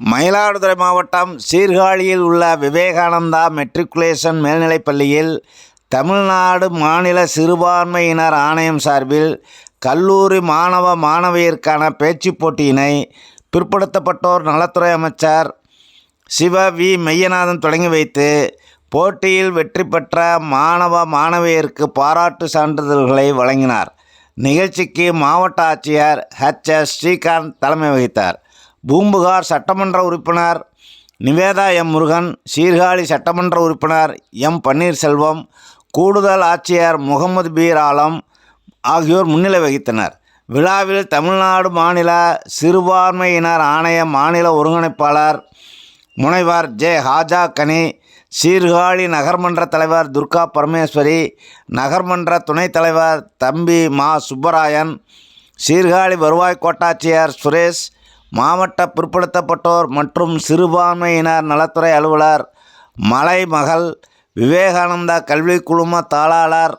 மயிலாடுதுறை மாவட்டம் சீர்காழியில் உள்ள விவேகானந்தா மெட்ரிகுலேஷன் மேல்நிலைப் பள்ளியில் தமிழ்நாடு மாநில சிறுபான்மையினர் ஆணையம் சார்பில் கல்லூரி மாணவ மாணவியருக்கான பேச்சுப் போட்டியினை பிற்படுத்தப்பட்டோர் நலத்துறை அமைச்சர் சிவ வி மெய்யநாதன் தொடங்கி வைத்து போட்டியில் வெற்றி பெற்ற மாணவ மாணவியருக்கு பாராட்டு சான்றிதழ்களை வழங்கினார். நிகழ்ச்சிக்கு மாவட்ட ஆட்சியர் ஹெச் எஸ். ஸ்ரீகாந்த் தலைமை வகித்தார். பூம்புகார் சட்டமன்ற உறுப்பினர் நிவேதா எம் முருகன் சீர்காழி சட்டமன்ற உறுப்பினர் எம் பன்னீர்செல்வம் கூடுதல் ஆட்சியர் முகமது பீர் ஆலம் ஆகியோர் முன்னிலை வகித்தனர். விழாவில் தமிழ்நாடு மாநில சிறுபான்மையினர் ஆணைய மாநில ஒருங்கிணைப்பாளர் முனைவர் ஜே ஹாஜா கனி சீர்காழி நகர்மன்ற தலைவர் துர்கா பரமேஸ்வரி நகர்மன்ற துணைத் தலைவர் தம்பி மா சுப்பராயன் சீர்காழி வருவாய் கோட்டாட்சியர் சுரேஷ் மாவட்ட பிற்படுத்தப்பட்டோர் மற்றும் சிறுபான்மையினர் நலத்துறை அலுவலர் மலைமகள் விவேகானந்தா கல்விக் குழும தாளாளர்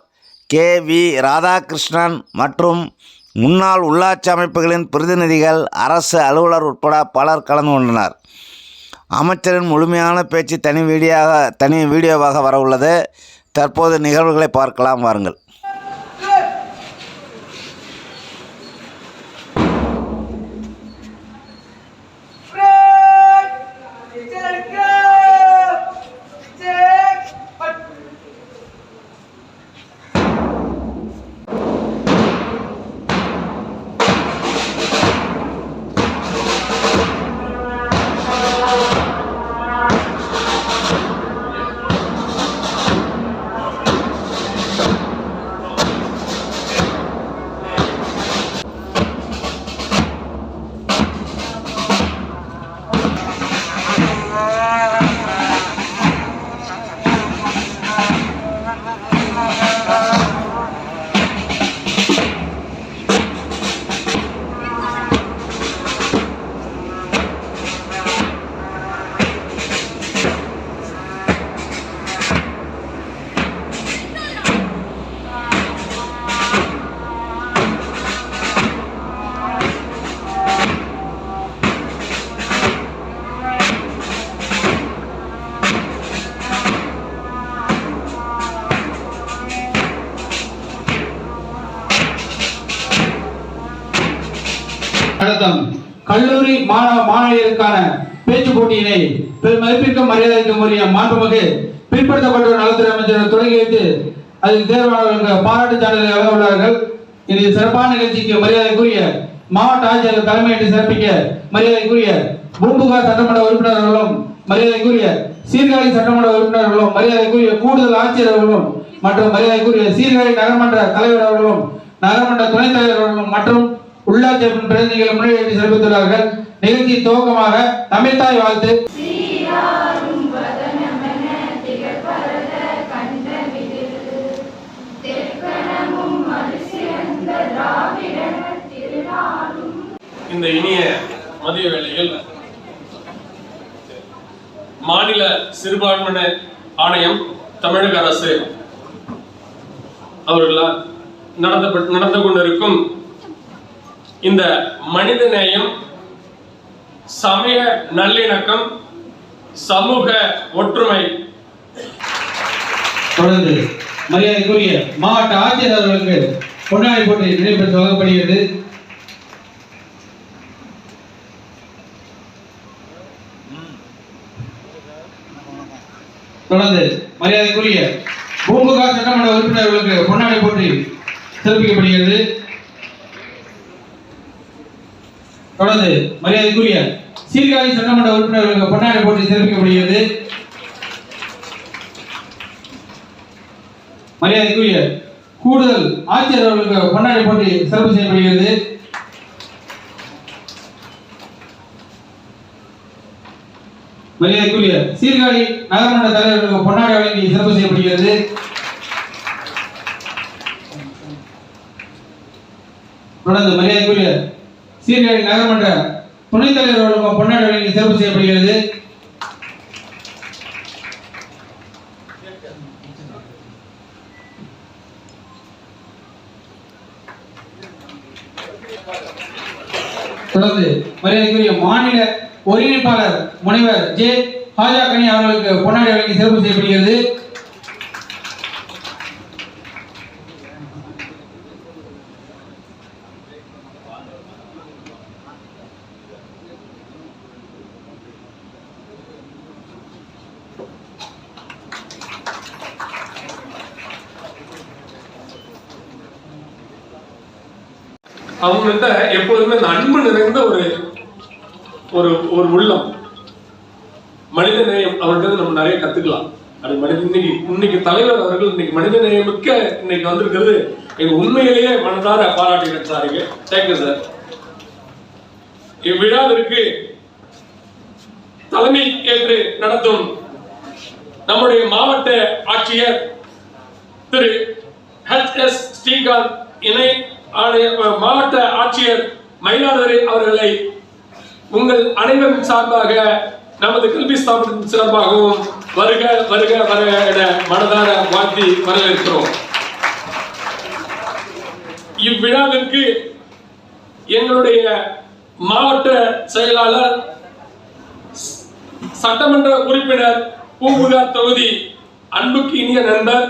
கே. வி. ராதாகிருஷ்ணன் மற்றும் முன்னாள் உள்ளாட்சி அமைப்புகளின் பிரதிநிதிகள் அரசு அலுவலர் உட்பட பலர் கலந்து கொண்டனர். அமைச்சரின் முழுமையான பேச்சு தனி வீடியோவாக தனி வீடியோவாக வரவுள்ளது. தற்போது நிகழ்வுகளை பார்க்கலாம் வாருங்கள். மரியாதைக்கு மதிப்பிற்கும் மரியாதைக்கும் உரிய மாண்புமிகு பிற்படுத்தப்பட்டோர் நலத்துறை அமைச்சர் தொடங்கி வைத்து அதில் தேர்வாளர்களுக்கு பாராட்டு சான்றிதழை வழங்க உள்ளார்கள். இது சிறப்பான நிகழ்ச்சிக்கு மரியாதைக்குரிய மாவட்ட ஆட்சியர் தலைமையிட்டு சிறப்பிக்க மரியாதைக்குரிய பூம்புகார் சட்டமன்ற உறுப்பினர்களும் மரியாதைக்குரிய சீர்காழி சட்டமன்ற உறுப்பினர்களும் மரியாதைக்குரிய கூடுதல் ஆட்சியர்களும் மற்றும் மரியாதைக்குரிய சீர்காழி நகர்மன்ற தலைவர் அவர்களும் நகர்மன்ற துணைத் தலைவர்களும் மற்றும் உள்ளாட்சி அமைப்பின் பிரதிநிதிகள் முன்னிலையை சிறப்பித்துள்ளார்கள். நிகழ்ச்சி துவக்கமாக தமிழ்தாய் வாழ்த்து. இந்த இனிய மதிய வேளையில் மாநில சிறுபான்மையின ஆணையம் தமிழக அரசு அவர்களால் நடந்த நடந்து கொண்டிருக்கும் இந்த மனித நேயம் சமய நல்லிணக்கம் சமூக ஒற்றுமை. தொடர்ந்து மரியாதைக்குரிய மாவட்ட ஆட்சியர் அவர்களுக்கு பொன்னாடி போட்டி நினைப்பெற்று வழங்கப்படுகிறது தொடர்ந்து மரியாதைக்குரிய பூம்புகார் சட்டமன்ற உறுப்பினர்களுக்கு பொன்னாடை போட்டி சிறப்பிக்கப்படுகிறது தொடர்ந்து மரியாதைக்குரிய சீர்காழி சட்டமன்ற உறுப்பினர்களுக்கு பொன்னாடை போட்டி சிறப்பிக்கப்படுகிறது மரியாதைக்குரிய கூடுதல் ஆட்சியர் அவர்களுக்கு பொன்னாடை போட்டி சிறப்பு செய்யப்படுகிறது. மரியாதைக்குரிய சீர்காழி நகர்மன்ற தலைவர் பொன்னாடி வழங்கி சிறப்பு செய்யப்படுகிறது. தொடர்ந்து மரியாதைக்குரிய சீர்காழி நகர்மன்ற துணைத் தலைவர் அவர்களுக்கும் பொன்னாடை வழங்கி சிறப்பு செய்யப்படுகிறது. தொடர்ந்து மரியாதைக்குரிய மாநில ஒருங்கிணைப்பாளர் முனைவர் ஜே ஹாஜாக்கனி அவர்களுக்கு பொன்னாடி வழங்கி சிறப்பு செய்யப்படுகிறது. ஒரு ஒரு உள்ளம். மனித நேயம் அவர்கிட்ட நம்ம நிறைய கத்துக்கலாம். அது மனித இன்னைக்கு இன்னைக்கு தலைவர் அவர்கள் இன்னைக்கு மனித நேயமிக்க இன்னைக்கு வந்திருக்கிறது. எங்க உண்மையிலேயே மனதார பாராட்டுகிறேன் சாருக்கு தேங்க்யூ சார் இவ்விழாவிற்கு தலைமை ஏற்று நடத்தும் நம்முடைய மாவட்ட ஆட்சியர் திரு ஹெச் எஸ் ஸ்ரீகாந்த் இணை ஆணைய மாவட்ட ஆட்சியர் மயிலாடுதுறை அவர்களை உங்கள் அனைவரின் சார்பாக நமது கல்வி ஸ்தாபனத்தின் சார்பாகவும் வருக வருக வருக என மனதார வாழ்த்தி வரவேற்கிறோம். இவ்விழாவிற்கு எங்களுடைய மாவட்ட செயலாளர் சட்டமன்ற உறுப்பினர் பூம்புகார் தொகுதி அன்புக்கு இனிய நண்பர்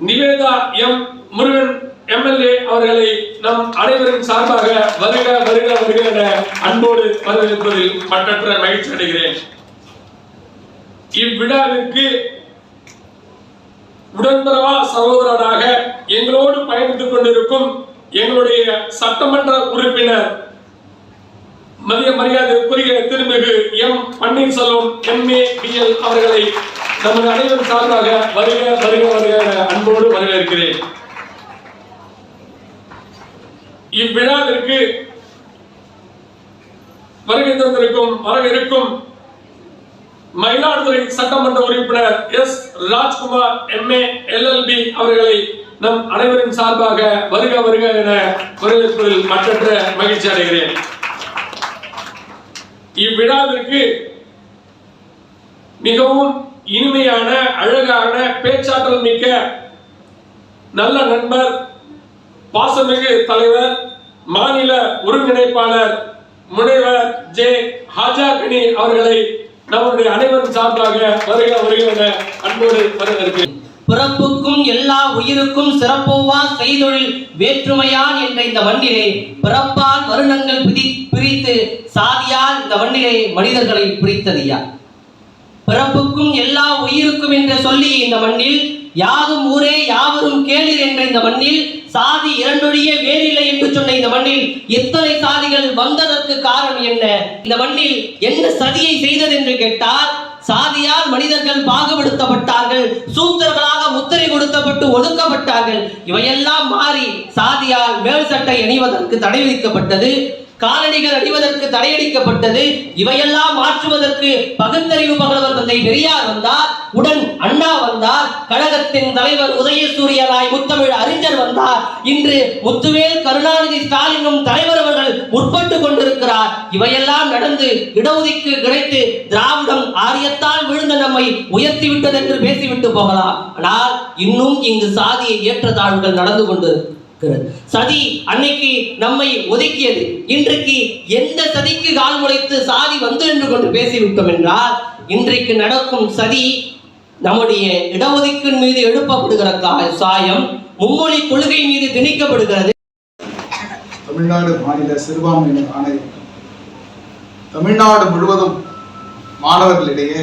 நிவேதா எம் முருகன் எம்எல்ஏ அவர்களை நம் அனைவரின் சார்பாக வருக வருக வருக என அன்போடு வரவேற்பதில் மற்ற மகிழ்ச்சி அடைகிறேன். இவ்விழாவிற்கு உடன்பரவா சகோதரராக எங்களோடு பயணித்துக் கொண்டிருக்கும் எங்களுடைய சட்டமன்ற உறுப்பினர் மதிய மரியாதைக்குரிய திருமிகு எம் பன்னீர்செல்வம் எம்ஏ பிஎல் அவர்களை நமது அனைவரும் சார்பாக வருக வருக வருக என அன்போடு வரவேற்கிறேன். இவ்விழாவிற்கு வருகை தந்திருக்கும் வரவிருக்கும் மயிலாடுதுறை சட்டமன்ற உறுப்பினர் எஸ் ராஜ்குமார் எம்ஏ எல்எல்பி அவர்களை நம் அனைவரின் சார்பாக வருக வருக என வரவேற்பதில் மற்றற்ற மகிழ்ச்சி அடைகிறேன். இவ்விழாவிற்கு மிகவும் இனிமையான அழகான பேச்சாற்றல் மிக்க நல்ல நண்பர் பாசமிகு தலைவர் மாநில ஒருங்கிணைப்பாளர் முனைவர் ஜே. ஹாஜாகனி அவர்களை நம்முடைய அனைவரும் சார்பாக வருக வருக என அன்போடு வரவேற்கிறேன். பிறப்புக்கும் எல்லா உயிருக்கும் சிறப்போவா செய்தொழில் வேற்றுமையான் என்ற இந்த மண்ணிலே பிறப்பால் வருணங்கள் பிரி பிரித்து சாதியால் இந்த மண்ணிலே மனிதர்களை பிரித்தது யார் பிறப்புக்கும் எல்லா உயிருக்கும் என்று சொல்லி இந்த மண்ணில் யாதும் ஊரே யாவரும் கேளீர் என்ற இந்த மண்ணில் சாதி இரண்டொழிய வேறில்லை என்று சொன்ன இந்த மண்ணில் எத்தனை சாதிகள் வந்ததற்கு காரணம் என்ன? இந்த மண்ணில் என்ன சதியை செய்தது என்று கேட்டால் சாதியால் மனிதர்கள் பாகுபடுத்தப்பட்டார்கள் சூத்திரர்களாக முத்திரை கொடுத்தப்பட்டு ஒடுக்கப்பட்டார்கள் இவையெல்லாம் மாறி சாதியால் மேல் சட்டை அணிவதற்கு தடை விதிக்கப்பட்டது. காலணிகள் அடிவதற்கு தடையடிக்கப்பட்டது. இவையெல்லாம் மாற்றுவதற்கு பகுத்தறிவு பகலவர் தந்தை பெரியார் வந்தார். உடன் அண்ணா வந்தார். கழகத்தின் தலைவர் உதயசூரியனாய் முத்தமிழ் அறிஞர் வந்தார். இன்று முத்துவேல் கருணாநிதி ஸ்டாலினும் தலைவர் அவர்கள் முற்பட்டு கொண்டிருக்கிறார். இவையெல்லாம் நடந்து இடஒதுக்கு கிடைத்து திராவிடம் ஆரியத்தால் விழுந்த நம்மை உயர்த்தி விட்டது என்று பேசிவிட்டு போகலாம். ஆனால் இன்னும் இங்கு சாதிய ஏற்றத்தாழ்வுகள் நடந்து கொண்டிருக்கிறது சதி அன்னைக்கு நம்மை ஒதுக்கியது. இன்றைக்கு எந்த சதிக்கு கால் முளைத்து சாதி வந்து என்று கொண்டு பேசிவிட்டோம் என்றால் இன்றைக்கு நடக்கும் சதி நம்முடைய இடஒதுக்கீடு மீது எழுப்பப்படுகிற சாயம் மும்மொழி கொள்கை மீது திணிக்கப்படுகிறது. தமிழ்நாடு மாநில சிறுபான்மையினர் ஆணையம். தமிழ்நாடு முழுவதும் மாணவர்களிடையே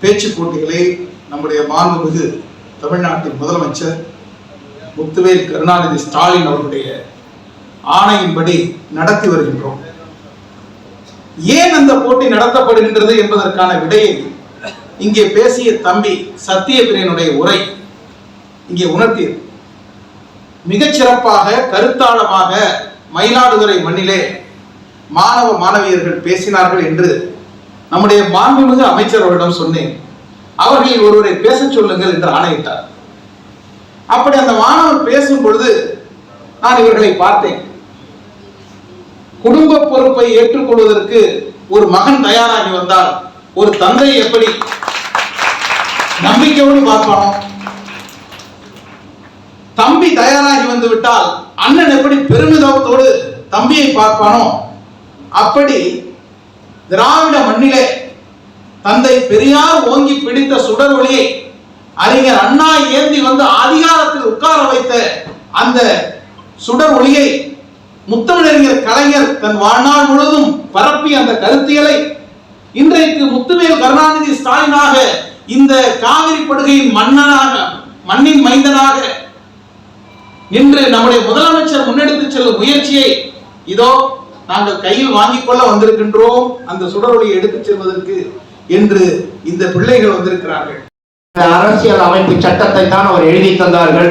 பேச்சு போட்டிகளை நம்முடைய மாண்புமிகு தமிழ்நாட்டின் முதலமைச்சர் முத்துவேல் கருணாநிதி ஸ்டாலின் அவருடைய ஆணையின்படி நடத்தி வருகின்றோம். ஏன் அந்த போட்டி நடத்தப்படுகின்றது என்பதற்கான விடையை இங்கே பேசிய தம்பி சத்தியபிரியனுடைய உரை இங்கே உணர்த்தியது. மிகச்சிறப்பாக கருத்தாழமாக கருத்தாளமாக மயிலாடுதுறை மண்ணிலே மாணவ மாணவியர்கள் பேசினார்கள் என்று நம்முடைய மாண்புமிகு அமைச்சர் அவரிடம் சொன்னேன். அவர்களில் ஒருவரை பேசச் சொல்லுங்கள் என்று ஆணையிட்டார். அப்படி அந்த மாணவர் பேசும் பொழுது நான் இவர்களை பார்த்தேன். குடும்ப பொறுப்பை ஏற்றுக்கொள்வதற்கு ஒரு மகன் தயாராகி வந்தால் ஒரு தந்தை எப்படி நம்பிக்கையோடு பார்ப்பானோ? தம்பி தயாராகி வந்து விட்டால் அண்ணன் எப்படி பெருமிதத்தோடு தம்பியை பார்ப்பானோ? அப்படி திராவிட மண்ணிலே தந்தை பெரியார் ஓங்கி பிடித்த சுடர் ஒளியை அறிஞர் அண்ணா ஏந்தி வந்து அதிகாரத்தில் உட்கார வைத்த அந்த சுடர் ஒளியை முத்தமிழறிஞர் கலைஞர் தன் வாழ்நாள் முழுவதும் பரப்பிய அந்த கருத்தியலை இன்றைக்கு முத்துவேல் கருணாநிதி ஸ்டாலினாக இந்த காவிரி படுகையின் மன்னனாக மண்ணின் மைந்தனாக இன்று நம்முடைய முதலமைச்சர் முன்னெடுத்து செல்லும் முயற்சியை இதோ நாங்கள் கையில் வாங்கிக் கொள்ள வந்திருக்கின்றோம். அந்த சுடரொளியை எடுத்துச் செல்வதற்கு என்று இந்த பிள்ளைகள் வந்திருக்கிறார்கள். அரசியல் அமைப்பு சட்டத்தை தான் அவர் எழுதி தந்தார்கள்.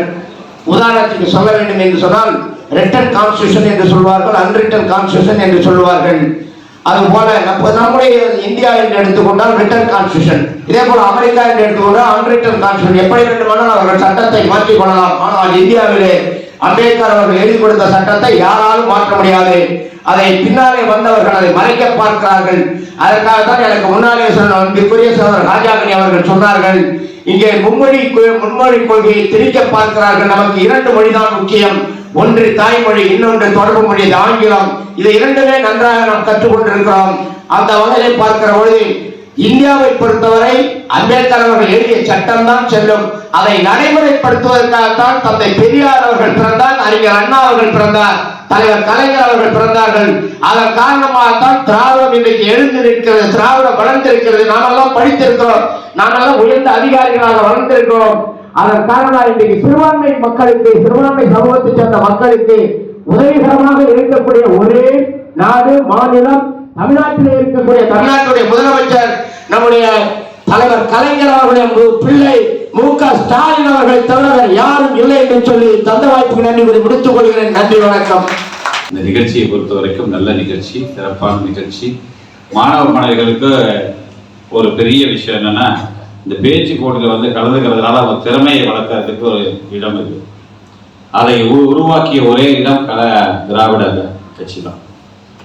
உதாரணத்துக்கு சொல்ல வேண்டும் என்று சொன்னால் ரிட்டன் கான்ஸ்டியூஷன் என்று சொல்வார்கள் அன்ரிட்டன் கான்ஸ்டியூஷன் என்று சொல்வார்கள். அது போல நம்முடைய இந்தியா என்று எடுத்துக்கொண்டால் ரிட்டன் கான்ஸ்டியூஷன் இதே போல அமெரிக்கா என்று எடுத்துக்கொண்டால் அன்ரிட்டன் கான்ஸ்டியூஷன் எப்படி வேண்டுமானால் அவர்கள் சட்டத்தை மாற்றிக் கொள்ளலாம். ஆனால் இந்தியாவிலே அம்பேத்கர் அவர்கள் எழுதி கொடுத்த சட்டத்தை யாராலும் மாற்ற முடியாது. அதை பின்னாலே வந்தவர்கள் அதை மறைக்க பார்க்கிறார்கள். அதற்காக தான் எனக்கு முன்னாலே சொன்ன அன்பிற்குரிய சோதர் ராஜாமணி அவர்கள் சொன்னார்கள் இங்கே மும்மொழி கொ- முன்மொழி கொள்கையை திரிக்க பார்க்கிறார்கள். நமக்கு இரண்டு மொழிதான் முக்கியம். ஒன்று தாய்மொழி இன்னொன்று தொடர்பு மொழி. ஆங்கிலம். இதை இரண்டுமே நன்றாக நாம் கற்றுக்கொண்டிருக்கிறோம். அந்த வகையை பார்க்கிற பொழுது இந்தியாவை பொறுத்தவரை அம்பேத்கர் அவர்கள் எழுதிய சட்டம் தான் செல்லும். அதை நடைமுறைப்படுத்துவதற்காகத்தான் தந்தை பெரியார் அவர்கள் பிறந்தார் அறிஞர் அண்ணா அவர்கள் பிறந்தார் தலைவர் கலைஞர் அவர்கள் பிறந்தார்கள். அதன் காரணமாகத்தான் திராவிடம் இன்றைக்கு எழுந்து நிற்கிறது திராவிடம் வளர்ந்திருக்கிறது. நாமெல்லாம் படித்திருக்கிறோம். நாமெல்லாம் உயர்ந்த அதிகாரிகளாக வளர்ந்திருக்கிறோம். அதன் காரணமாக இன்றைக்கு சிறுபான்மை மக்களுக்கு சிறுபான்மை சமூகத்தை சேர்ந்த மக்களுக்கு உதவிகரமாக இருக்கக்கூடிய ஒரே நாடு மாநிலம் தமிழ்நாட்டில் இருக்கக்கூடிய தமிழ்நாட்டுடைய முதலமைச்சர் நம்முடைய தலைவர் கலைஞர் அவருடைய பிள்ளை மு க ஸ்டாலின் அவர்களை தவிர யாரும் இல்லை என்று சொல்லி தந்த வாய்ப்புக்கு நன்றி கூறி முடித்துக் கொள்கிறேன். நன்றி வணக்கம். இந்த நிகழ்ச்சியை பொறுத்த வரைக்கும் நல்ல நிகழ்ச்சி சிறப்பான நிகழ்ச்சி. மாணவ மாணவிகளுக்கு ஒரு பெரிய விஷயம் என்னன்னா இந்த பேச்சு போட்டியில் வந்து கலந்துக்கிறதுனால அவங்க திறமையை வளர்க்கறதுக்கு ஒரு இடம் இருக்கு அதை உ- உருவாக்கிய ஒரே இடம் கல திராவிட கட்சி தான்.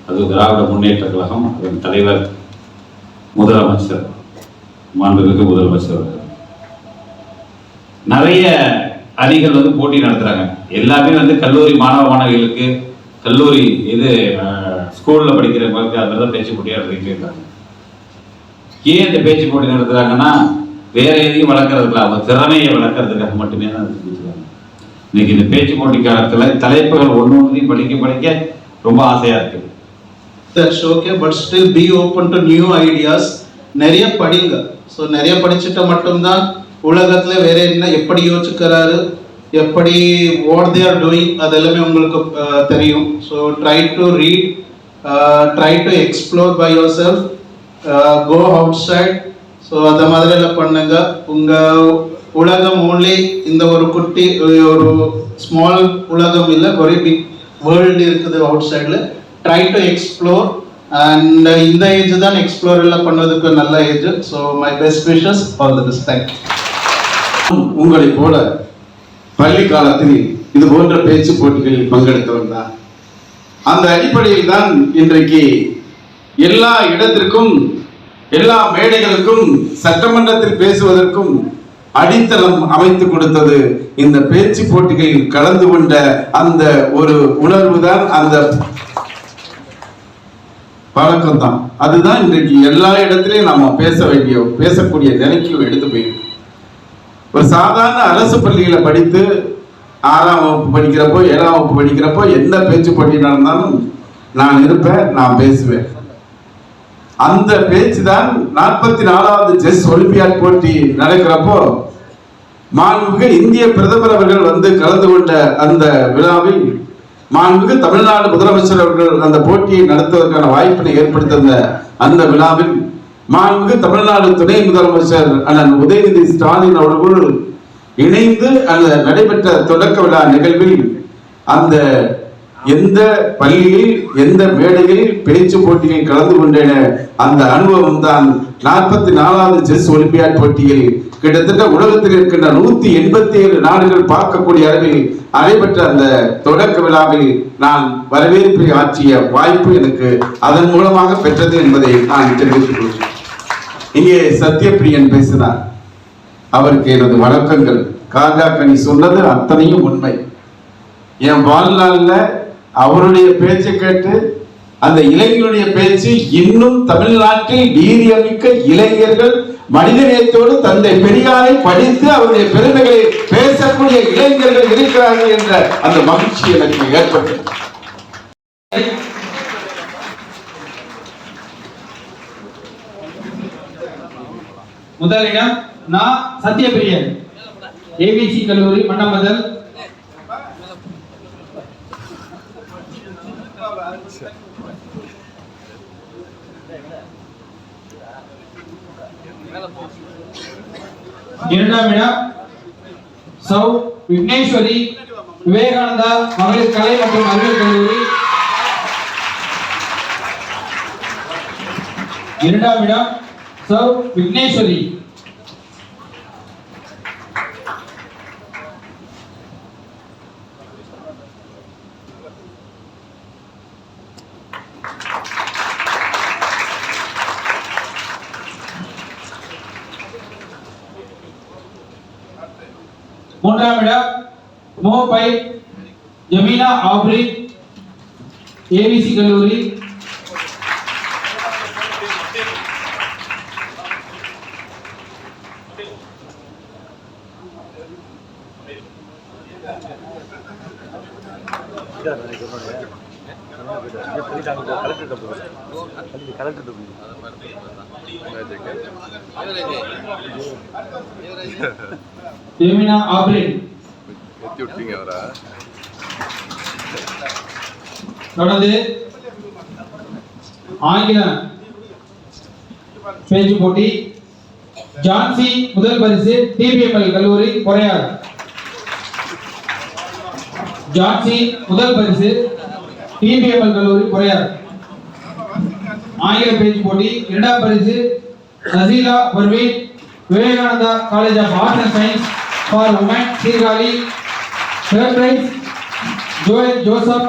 அது திராவிட முன்னேற்ற கழகம் அதன் தலைவர் முதலமைச்சர் மாண்புமிகு முதலமைச்சர் நிறைய அணிகள் வந்து போட்டி நடத்துறாங்க. எல்லாமே வந்து கல்லூரி மாணவ மாணவிகளுக்கு கல்லூரி இது ஸ்கூலில் ஸ்கூல்ல படிக்கிறவங்களுக்கு அந்த தான் பேச்சு போட்டியாக நடத்திட்டு இருக்காங்க. ஏன் இந்த பேச்சு போட்டி நடத்துறாங்கன்னா வேற எதையும் வளர்க்கறதுக்கு அவங்க திறமையை வளர்க்கறதுக்காக மட்டுமே தான் அது இன்னைக்கு இந்த பேச்சு போட்டி காலத்துல தலைப்புகள் ஒன்று ஒன்றையும் படிக்க படிக்க ரொம்ப ஆசையா இருக்குது. That's okay but still be open to new ideas நிறைய படிங்க. ஸோ நிறைய படிச்சுட்டா மட்டும்தான் உலகத்தில் வேற என்ன எப்படி யோசிக்கிறாரு எப்படி வாட் தே ஆர் டூயிங் அது எல்லாமே உங்களுக்கு தெரியும். So try to read try to explore by yourself go outside so அந்த மாதிரி எல்லாம் பண்ணுங்க. உங்கள் உலகம் ஓன்லி இந்த ஒரு குட்டி ஒரு ஸ்மால் உலகம் இல்லை ஒரே பிக் வேர்ல்டு இருக்குது அவுட் சைடில் ட்ரை டு எக்ஸ்ப்ளோர் அண்ட் இந்த ஏஜ் தான் எக்ஸ்ப்ளோர் எல்லாம் பண்ணதுக்கு நல்ல age so my best wishes all the best thank உங்களைப் போல பள்ளி காலத்தில் இது போன்ற பேச்சு போட்டிகளில் பங்கெடுத்தவன் தான். அந்த அடிப்படையில் தான் இன்றைக்கு எல்லா இடத்திற்கும் எல்லா மேடைகளுக்கும் சட்டமன்றத்தில் பேசுவதற்கும் அடித்தளம் அமைத்து கொடுத்தது இந்த பேச்சு போட்டிகளில் கலந்து கொண்ட அந்த ஒரு உணர்வு தான் அந்த பழக்கம் தான் அதுதான் இன்றைக்கு எல்லா இடத்திலையும் நம்ம பேச வேண்டிய பேசக்கூடிய நிலைக்கு எடுத்து போயிடும் ஒரு சாதாரண அரசு பள்ளிகளை படித்து ஆறாம் வகுப்பு படிக்கிறப்போ ஏழாம் வகுப்பு படிக்கிறப்போ எந்த பேச்சு போட்டி நடந்தாலும் நான் இருப்பேன் நான் பேசுவேன். அந்த பேச்சு தான் நாற்பத்தி நாலாவது செஸ் ஒலிம்பியாட் போட்டி நடக்கிறப்போ மாண்புமிகு இந்திய பிரதமர் அவர்கள் வந்து கலந்து கொண்ட அந்த விழாவில் மாண்புமிகு தமிழ்நாடு முதலமைச்சர் அவர்கள் அந்த போட்டியை நடத்துவதற்கான வாய்ப்பினை ஏற்படுத்தியிருந்த அந்த விழாவில் மாண்புமிகு தமிழ்நாடு துணை முதலமைச்சர் அண்ணன் உதயநிதி ஸ்டாலின் அவர்கள் இணைந்து அந்த நடைபெற்ற தொடக்க விழா நிகழ்வில் அந்த எந்த பள்ளியில் எந்த மேடையில் பேச்சு போட்டியில் கலந்து கொண்டேன அந்த அனுபவம் தான் நாற்பத்தி நாலாவது செஸ் ஒலிம்பியாட் போட்டியில் கிட்டத்தட்ட உலகத்தில் இருக்கின்ற நூத்தி எண்பத்தி ஏழு நாடுகள் பார்க்கக்கூடிய அளவில் நடைபெற்ற அந்த தொடக்க விழாவில் நான் வரவேற்பை ஆற்றிய வாய்ப்பு எனக்கு அதன் மூலமாக பெற்றது என்பதை நான் தெரிவித்துக் கொள்கிறேன். இங்கே சத்யபிரியன் பேசினார். அவருக்கு எனது வணக்கங்கள். கனி சொன்னது அத்தனையும் உண்மை. என் வாழ்நாளில் அவருடைய பேச்சை கேட்டு அந்த இளைஞருடைய பேச்சு இன்னும் தமிழ்நாட்டில் வீரியமிக்க இளைஞர்கள் மனிதநேயத்தோடு தந்தை பெரியாரை படித்து அவருடைய பெருமைகளை பேசக்கூடிய இளைஞர்கள் இருக்கிறார்கள் என்ற அந்த மகிழ்ச்சி எனக்கு ஏற்பட்டது. முதலிடம் நான் சத்யபிரியன் ஏபிசி கல்லூரி மன்னமதல் இரண்டாம் இடம் சௌ விக்னேஸ்வரி விவேகானந்தா மகளிர் கலை மற்றும் அறிவியல் கல்லூரி. இரண்டாம் இடம் சௌ விக்னேஸ்வரி மூன்றாம் இடம் மோ பை ஜமீனா ஆப்ரி ஏபிசி கல்லூரி ஜெமினா ஆப்ரின் தொடர்ந்து ஆங்கில பேச்சு போட்டி. ஜான்சி முதல் பரிசு டிபிஎம்எல் கல்லூரி பொறையார் ஜான்சி முதல் பரிசு டிபிஎம்எல் கல்லூரி பொறையார் ஆங்கில பேச்சு போட்டி. இரண்டாம் பரிசு Naseela Parveen. Vivekananda college of arts and science for women. Sirkazhi. Third prize Joel Joseph.